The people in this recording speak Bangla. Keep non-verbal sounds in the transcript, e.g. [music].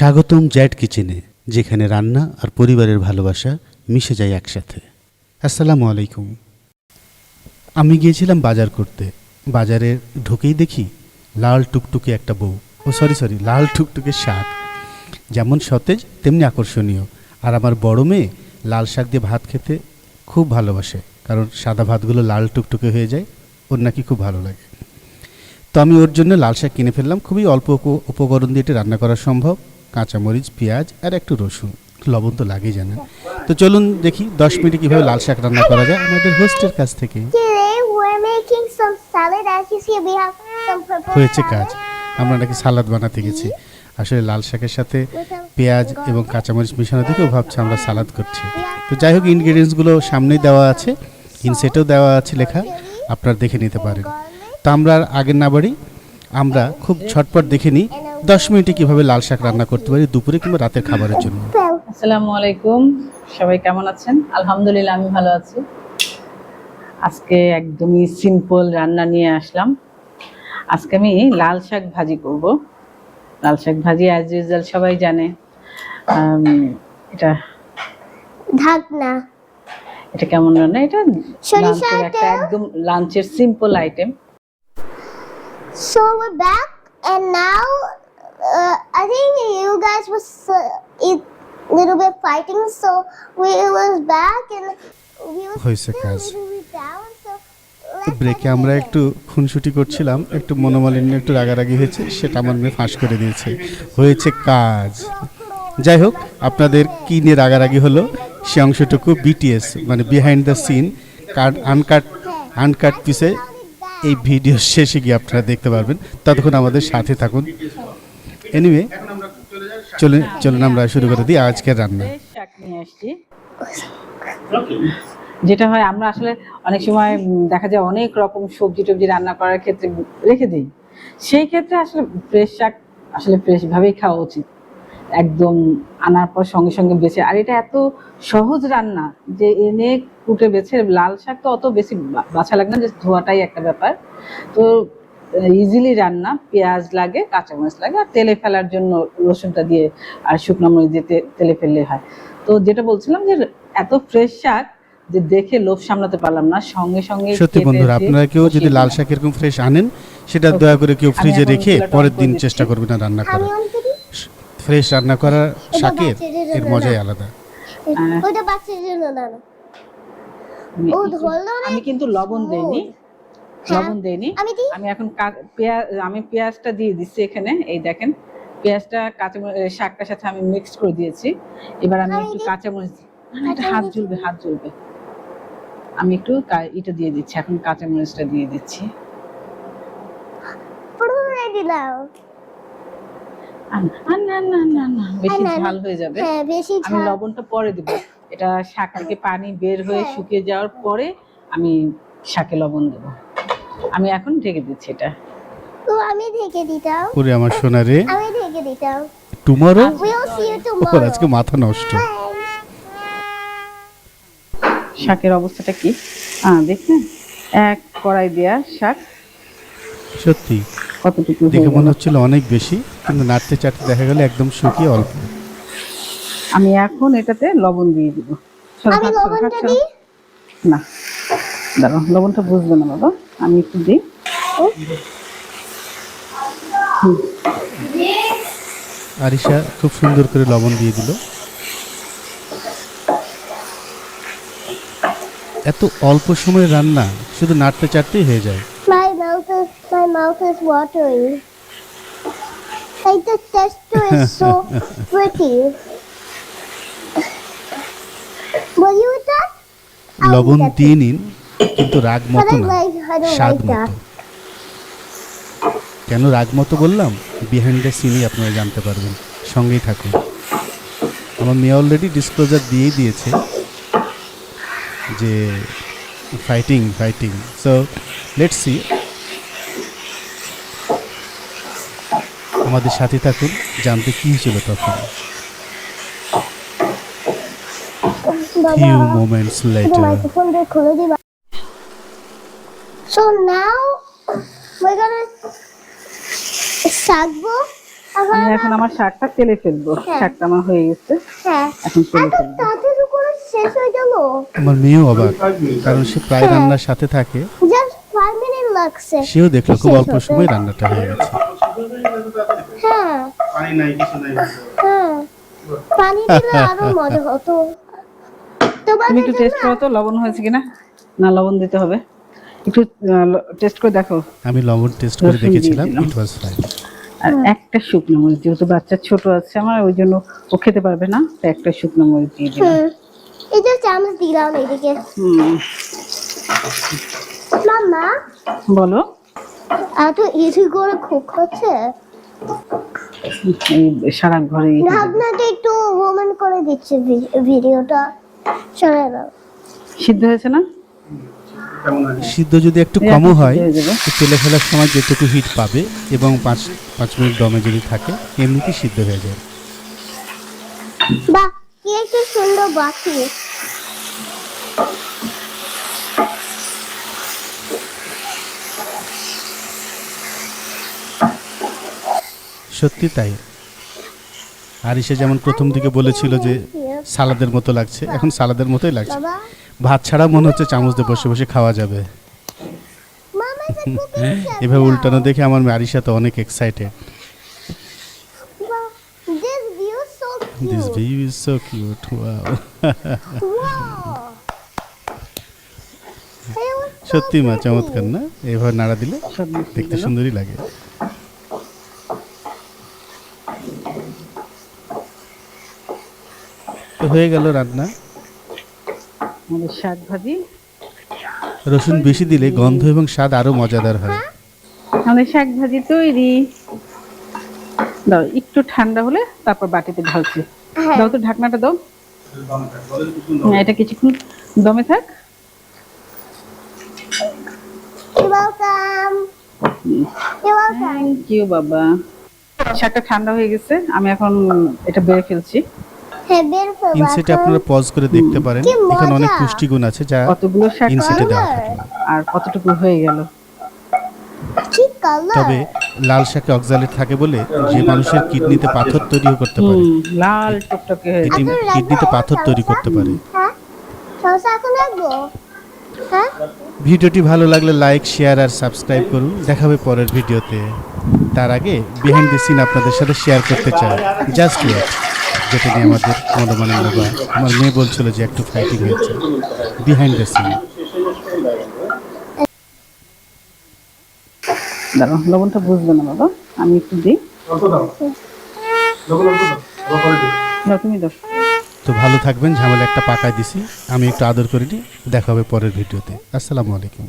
স্বাগতম জ্যাট কিচেনে, যেখানে রান্না আর পরিবারের ভালোবাসা মিশে যায় একসাথে। আসসালামু আলাইকুম। আমি গিয়েছিলাম বাজার করতে। বাজারে ঢুকেই দেখি লাল টুকটুকে একটা বউ। ও সরি সরি লাল টুকটুকে শাক। যেমন সতেজ, তেমনি আকর্ষণীয়। আর আমার বড় মেয়ে লাল শাক দিয়ে ভাত খেতে খুব ভালোবাসে, কারণ সাদা ভাতগুলো লাল টুকটুকে হয়ে যায়, ওর নাকি খুব ভালো লাগে। তো আমি ওর জন্য লাল শাক কিনে ফেললাম। খুবই অল্প উপকরণ দিয়ে এটি রান্না করা সম্ভব। কাঁচামরিচ পেঁয়াজ আর একটু রসুন। লবণ তো লাগেই জানেন। তো চলুন দেখি দশ মিনিটে কীভাবে লাল শাক রান্না করা যায় আমাদের হোস্টের কাছ থেকে। হয়েছে কাজ। আমরা নাকি সালাদ বানাতে গেছি। আসলে লাল শাকের সাথে পেঁয়াজ এবং কাঁচামরিচ মিশানো থেকেও ভাবছে আমরা সালাদ করছি। তো যাই হোক ইনগ্রিডিয়েন্টসগুলো সামনেই দেওয়া আছে। ইনসেটেও দেওয়া আছে লেখা। আপনারা দেখে নিতে পারেন। তো আমরা আর আগে না বাড়ি আমরা খুব ছটপট দেখে নিই দশ মিনিটে কীভাবে লাল শাক রান্না করতে পারি? দুপুরে কিংবা রাতের খাবারের জন্য? আসসালামু আলাইকুম। সবাই কেমন আছেন? আলহামদুলিল্লাহ আমি ভালো আছি। আজকে একদমই সিম্পল রান্না নিয়ে আসলাম। আজকে আমি লাল শাক ভাজি করব। লাল শাক ভাজি অ্যাজ ইউজুয়াল সবাই জানে। এটা ঢাকনা। এটা কেমন রান্না? এটা একটা একদম লাঞ্চের simple item So we're back, and now uh, I think you guys was uh, a little bit fighting, so we was back and we was হয়েছে still a কাজ। ব্রেকে আমরা একটু খুনসুটি করছিলাম একটু মনোমালিন্য একটু রাগারাগি হয়েছে সেটা আমার মেয়ে ফাঁস করে দিয়েছে। হয়েছে কাজ। যাই হোক আপনাদের কি নিয়ে রাগারাগি হলো সে অংশটুকু বিটিএস মানে behind the scene cut uncut uncut পিসে এই ভিডিও শেষে গিয়ে আপনারা দেখতে পারবেন। ততক্ষণ আমাদের সাথে থাকুন। এনিওয়ে চলুন চলুন আমরা শুরু করে দিই আজকের রান্না। ফ্রেশ শাক নিয়ে আসছি। যেটা হয় আমরা আসলে অনেক সময় দেখা যায় অনেক রকম সবজি টবজি রান্না করার ক্ষেত্রে রেখে দিই। সেই ক্ষেত্রে আসলে ফ্রেশ শাক আসলে ফ্রেশ ভাবেই খাওয়া উচিত। একদম আনার পর সঙ্গে সঙ্গে বেছে। আর এটা এত সহজ রান্না যে এনে কুটে বেছে লাল শাক তো অত বেশি বাছা লাগে না যে ধোয়াটাই একটা ব্যাপার। তো ইজিলি রান্না পেঁয়াজ লাগে কাঁচামরিচ লাগে আর তেলে ফেলার জন্য রসুনটা দিয়ে আর শুকনো মরিচ দিয়ে তেলে ফেললে হয়। তো যেটা বলছিলাম যে এত ফ্রেশ শাক যে দেখে লোভ সামলাতে পারলাম না সঙ্গে সঙ্গে সত্যি বন্ধুরা আপনারা কেউ যদি লাল শাক এরকম ফ্রেশ আনেন সেটা দয়া করে কেউ ফ্রিজে রেখে পরের দিন চেষ্টা করবেন না রান্না করার। ফ্রেশ রান্না করা শাকের এর মজাই আলাদা। আহ, ওইটা বাচ্চার জন্য না। আমি কিন্তু লবণ দেইনি। লবণ দেইনি। আমি এখন পেঁয়াজ আমি পেঁয়াজটা দিয়ে দিচ্ছি এখানে এই দেখেন। পেঁয়াজটা কাঁচামরিচ শাকটার সাথে আমি মিক্স করে দিয়েছি। এবার আমি একটু। কাঁচামরিচ এটা হাত জ্বলবে হাত জ্বলবে। আমি একটু এটা দিয়ে দিচ্ছি এখন কাঁচামরিচটা দিয়ে দিচ্ছি। দিলাম। না না না না বেশি না, না। ঝাল হয়ে যাবে। হ্যাঁ আমি লবণটা পরে দিব। এটা শাক থেকে পানি বের হয়ে হ্যাঁ। শুকিয়ে যাওয়ার পরে আমি শাকে লবণ দেব। আমি এখন ঢেকে দিচ্ছি এটা। তো আমি ঢেকে দিতাম। করে আমার সোনারে। আমি ঢেকে দিতাম। Tomorrow see you [laughs] or tomorrow. আজকে মাথা নষ্ট। শাকের অবস্থাটা কি? হ্যাঁ দেখছেন? এক কড়াই দেয়া শাক। সত্যি। কতটুকু দেখে মনে হচ্ছিল অনেক বেশি কিন্তু নাড়তে চাটতে দেখা গেল একদম শুকিয়ে অল্প। আমি এখন এটাতে লবণ দিয়ে দিব। না। দাঁড়াও লবণটা বুঝবে না বাবা। আমি একটু আরিশা খুব সুন্দর করে লবণ দিয়ে দিল। এত অল্প সময়ে রান্না শুধু নাড়তে চাড়তেই হয়ে যায়। My mouth is my mouth is watering এই তো টেস্ট ইজ সো প্রিটি বল ইউ দ্যাট লবণ দিয়ে নিন কিন্তু রাগ মত না। স্বাদ মতো। কেন রাগ মতো বললাম? বিহাইন্ড দ্য সিনই আপনারা জানতে পারবেন। সঙ্গেই থাকুন। আমার মেয়ে অলরেডি ডিসক্লোজার দিয়েই দিয়েছে যে fighting fighting so let's see আমাদের সাথে থাকুন জানতে কি হয়েছিল তখন। বাবা মোমেন্টস the লেটার microphone দিয়ে খুলে দিবা so now we're gonna শাকবো এখন আমার শাকটা তেলে ফেলব। হ্যাঁ। শাকটা আমার হয়ে গেছে। হ্যাঁ। এখন তেলে ফেলব। করে শেষ হয়ে গেল? আমার মেয়েও অবাক কারণ সে প্রায় রান্নার সাথে থাকে। জাস্ট ফাইভ মিনিট লাগছে। সেও দেখল খুব অল্প। সময় রান্নাটা হয়ে গেছে। হ্যাঁ। হ্যাঁ। পানি [laughs] দিলে আরও মজা হতো। তুমি একটু টেস্ট করো তো লবণ হয়েছে কিনা? না লবণ দিতে হবে। একটু টেস্ট করে দেখো। আমি লবণ টেস্ট করে দেখেছিলাম ইট ওয়াজ ফাইন আর একটা শুকনো মরিচ যেহেতু বাচ্চা ছোট আছে আমার ওই জন্য ও খেতে পারবে না তো একটা শুকনো মরিচ দিয়ে দিলাম। যে চামচ দিলাম এদিকে। মামা বলো। এত ইজি করে কুক হচ্ছে। সারা ঘরে ভাবনাটা একটু রোমান করে দিচ্ছে ভিডিওটা। সরে দাও সিদ্ধ হয়েছে না? সিদ্ধ যদি একটু কমও হয় তেলে ফেলার সময় যেটুকু হিট পাবে এবং পাঁচ পাঁচ মিনিট দমে যদি থাকে এমনিতেই সিদ্ধ হয়ে যায়। বাহ কি একটু সুন্দর বাকি সত্যি তাই। আরিসে যেমন প্রথম দিকে বলেছিল যে সালাদের মতো লাগছে এখন সালাদের মতোই লাগছে। বাবা ভাত ছাড়া মনে হচ্ছে চামচ দিয়ে বসে বসে খাওয়া যাবে. এভাবে উল্টানো দেখে আমার মেয়ে আরিশা তো অনেক excited This view is so this cute. View is so cute wow Wow. সত্যি মা. চমৎকার না এভাবে নাড়া দিলে দেখতে সুন্দরই লাগে তো হয়ে গেল রান্না আমাদের শাক ভাজি। রসুন বেশি দিলে গন্ধ এবং স্বাদ আরও মজাদার হয়। আমাদের শাক ভাজি তৈরি। দাও একটু ঠান্ডা হলে তারপর বাটিতে ঢালছি। হ্যাঁ। দাও তো ঢাকনাটা দাও। হ্যাঁ, এটা কিছুক্ষণ দমে থাক. থ্যাংক ইউ বাবা। শাকটা ঠান্ডা হয়ে গেছে আমি এখন এটা বেড়ে ফেলছি। ইনসেটে আপনারা পজ করে দেখতে পারেন। এখানে অনেক! পুষ্টিগুণ আছে যা কতগুলো ইনসেটে দেওয়া. থাকে। আর কতটুকু হয়ে গেল? তবে লাল শাকে অক্সালেট থাকে বলে যে মানুষের কিডনিতে পাথর তৈরি করতে পারে। লাল টকটকে এটি কিডনিতে পাথর তৈরি করতে পারে। হ্যাঁ? সসা এখন রাখব? হ্যাঁ? ভিডিওটি ভালো লাগলে লাইক শেয়ার আর সাবস্ক্রাইব করুন। দেখা হবে পরের ভিডিওতে। তার আগে বিহাইন্ড দ্য সিন আপনাদের সাথে শেয়ার করতে চাই। জাস্ট ওয়েট যেটা নিয়ে আমাদের মনোমালিন্য বা আমার মেয়ে বলছিল যে একটু ফাইটিং হয়েছে। বিহাইন্ড দ্য সিন দাঁড়াও লবণটা বুঝবে না বাবা আমি একটু দিই। দাও। তুমি দাও। তো ভালো থাকবেন ঝামেলা একটা পাকায় দিছি। আমি একটু আদর করে নিই। দেখা হবে পরের ভিডিওতে। আসসালামু আলাইকুম।